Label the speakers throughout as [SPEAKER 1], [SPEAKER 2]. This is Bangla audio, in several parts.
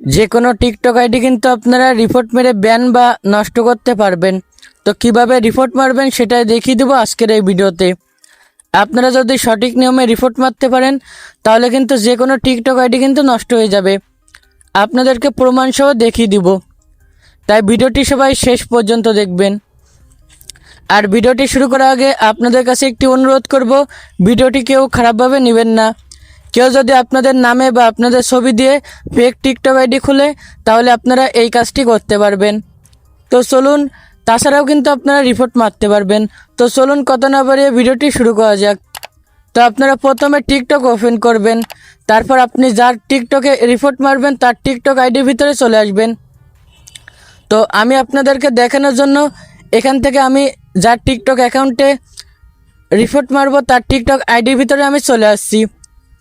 [SPEAKER 1] যে কোনো টিকটক আইডি কিন্তু আপনারা রিপোর্ট মেরে ব্যান বা নষ্ট করতে পারবেন। তো কীভাবে রিপোর্ট মারবেন সেটাই দেখিয়ে দেবো আজকের এই ভিডিওতে। আপনারা যদি সঠিক নিয়মে রিপোর্ট মারতে পারেন, তাহলে কিন্তু যে কোনো টিকটক আইডি কিন্তু নষ্ট হয়ে যাবে। আপনাদেরকে প্রমাণসহ দেখিয়ে দিব। তাই ভিডিওটি সবাই শেষ পর্যন্ত দেখবেন। আর ভিডিওটি শুরু করার আগে আপনাদের কাছে একটি অনুরোধ করব, ভিডিওটি কেউ খারাপভাবে নেবেন না। কেউ যদি আপনাদের নামে বা আপনাদের ছবি দিয়ে ফেক টিকটক আইডি খুলে, তাহলে আপনারা এই কাজটি করতে পারবেন। তো চলুন, তাছাড়াও কিন্তু আপনারা রিপোর্ট মারতে পারবেন। তো চলুন কত না বাড়িয়ে ভিডিওটি শুরু করা যাক। তো আপনারা প্রথমে টিকটক ওপেন করবেন। তারপর আপনি যার টিকটকে রিপোর্ট মারবেন, তার টিকটক আইডির ভিতরে চলে আসবেন। তো আমি আপনাদেরকে দেখানোর জন্য এখান থেকে আমি যার টিকটক অ্যাকাউন্টে রিপোর্ট মারবো, তার টিকটক আইডির ভিতরে আমি চলে আসছি।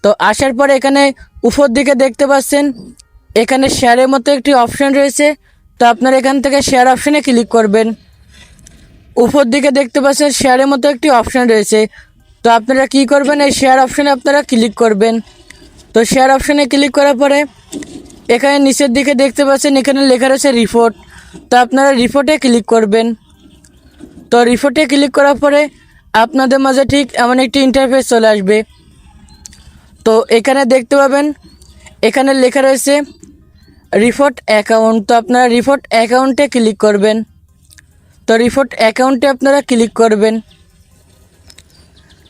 [SPEAKER 1] তো আসার পরে এখানে উপর দিকে দেখতে পাচ্ছেন, এখানে শেয়ারের মতো একটি অপশান রয়েছে। তো আপনারা এখান থেকে শেয়ার অপশানে ক্লিক করবেন। উপর দিকে দেখতে পাচ্ছেন শেয়ারের মতো একটি অপশান রয়েছে। তো আপনারা কি করবেন, এই শেয়ার অপশানে আপনারা ক্লিক করবেন। তো শেয়ার অপশানে ক্লিক করার পরে এখানে নিচের দিকে দেখতে পাচ্ছেন, এখানে লেখা রয়েছে রিপোর্ট তো আপনারা রিপোর্টে ক্লিক করবেন। তো রিপোর্টে ক্লিক করার পরে আপনাদের মাঝে ঠিক এমন একটি ইন্টারফেস চলে আসবে। তো এখানে দেখতে পাবেন, এখানে লেখা রয়েছে রিপোর্ট অ্যাকাউন্ট। তো আপনারা রিপোর্ট অ্যাকাউন্টে ক্লিক করবেন। তো রিপোর্ট অ্যাকাউন্টে আপনারা ক্লিক করবেন।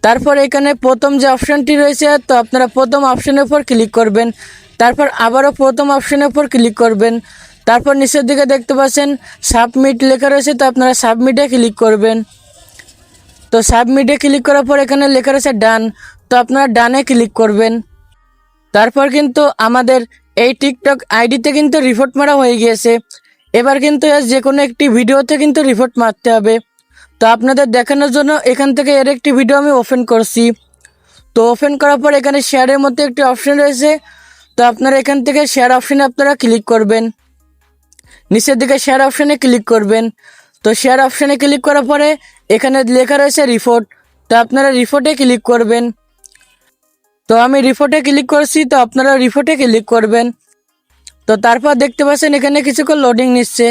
[SPEAKER 1] তারপর এখানে প্রথম যে অপশানটি রয়েছে, তো আপনারা প্রথম অপশানের উপর ক্লিক করবেন। তারপর আবারও প্রথম অপশানের উপর ক্লিক করবেন। তারপর নিচের দিকে দেখতে পাচ্ছেন, সাবমিট লেখা রয়েছে, তো আপনারা সাবমিটে ক্লিক করবেন। তো সাবমিটে ক্লিক করার পর এখানে লেখা রয়েছে ডান। তো আপনারা ডানে ক্লিক করবেন। তারপর কিন্তু আমাদের এই টিকটক আইডিতে কিন্তু রিপোর্ট মারা হয়ে গিয়েছে। এবার কিন্তু যে কোনো একটি ভিডিওতে কিন্তু রিপোর্ট মারতে হবে। তো আপনাদের দেখানোর জন্য এখান থেকে এর একটি ভিডিও আমি ওপেন করছি। তো ওপেন করার পর এখানে শেয়ারের মধ্যে একটি অপশন রয়েছে। তো আপনারা এখান থেকে শেয়ার অপশানে আপনারা ক্লিক করবেন। নিচের দিকে শেয়ার অপশানে ক্লিক করবেন। তো শেয়ার অপশানে ক্লিক করার পরে এখানে লেখা রয়েছে রিপোর্ট তো আপনারা রিপোর্টে ক্লিক করবেন। তো আমি রিপোর্টে ক্লিক করছি, তো আপনারা রিপোর্টে ক্লিক করবেন। তো তারপর দেখতে পাচ্ছেন এখানে কিছুক্ষণ লোডিং নিচ্ছে।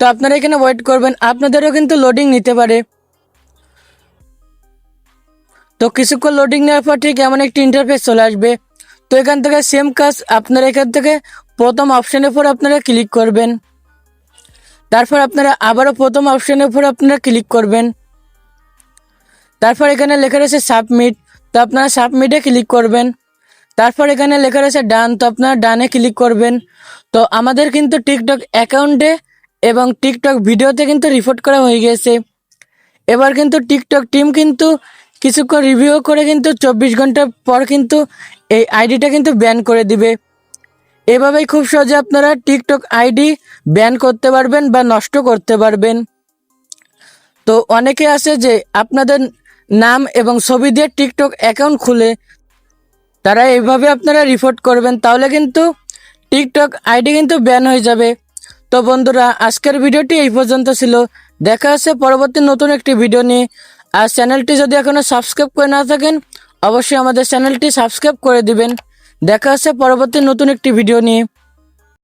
[SPEAKER 1] তো আপনারা এখানে ওয়েট করবেন, আপনাদেরও কিন্তু লোডিং নিতে পারে। তো কিছুক্ষণ লোডিং নেওয়ার পর ঠিক এমন একটি ইন্টারফেস চলে আসবে। তো এখান থেকে সেম কাজ আপনারা এখান থেকে প্রথম অপশনের উপর আপনারা ক্লিক করবেন। তারপর আপনারা আবারও প্রথম অপশনের উপর আপনারা ক্লিক করবেন। তারপর এখানে লেখা রয়েছে সাবমিট তো আপনারা সাবমিটে ক্লিক করবেন। তারপর এখানে লেখা রয়েছে ডান তো আপনারা ডানে ক্লিক করবেন। তো আমাদের কিন্তু টিকটক অ্যাকাউন্টে এবং টিকটক ভিডিওতে কিন্তু রিপোর্ট করা হয়ে গেছে। এবার কিন্তু টিকটক টিম কিন্তু কিছুক্ষণ রিভিউ করে কিন্তু চব্বিশ ঘণ্টা পর কিন্তু এই আইডিটা কিন্তু ব্যান করে দিবে। এভাবেই খুব সহজে আপনারা টিকটক আইডি ব্যান করতে পারবেন বা নষ্ট করতে পারবেন। তো অনেকে আছে যে আপনাদের নাম এবং ছবি দিয়ে টিকটক অ্যাকাউন্ট খুলে তারা এইভাবে আপনারা রিপোর্ট করবেন, তাহলে কিন্তু টিকটক আইডি কিন্তু ব্যান হয়ে যাবে। তো বন্ধুরা, আজকের ভিডিওটি এই পর্যন্ত ছিল। দেখা আছে পরবর্তী নতুন একটি ভিডিও নিয়ে। আর চ্যানেলটি যদি এখনও সাবস্ক্রাইব করে না থাকেন, অবশ্যই আমাদের চ্যানেলটি সাবস্ক্রাইব করে দিবেন। দেখা আছে পরবর্তী নতুন একটি ভিডিও নিয়ে।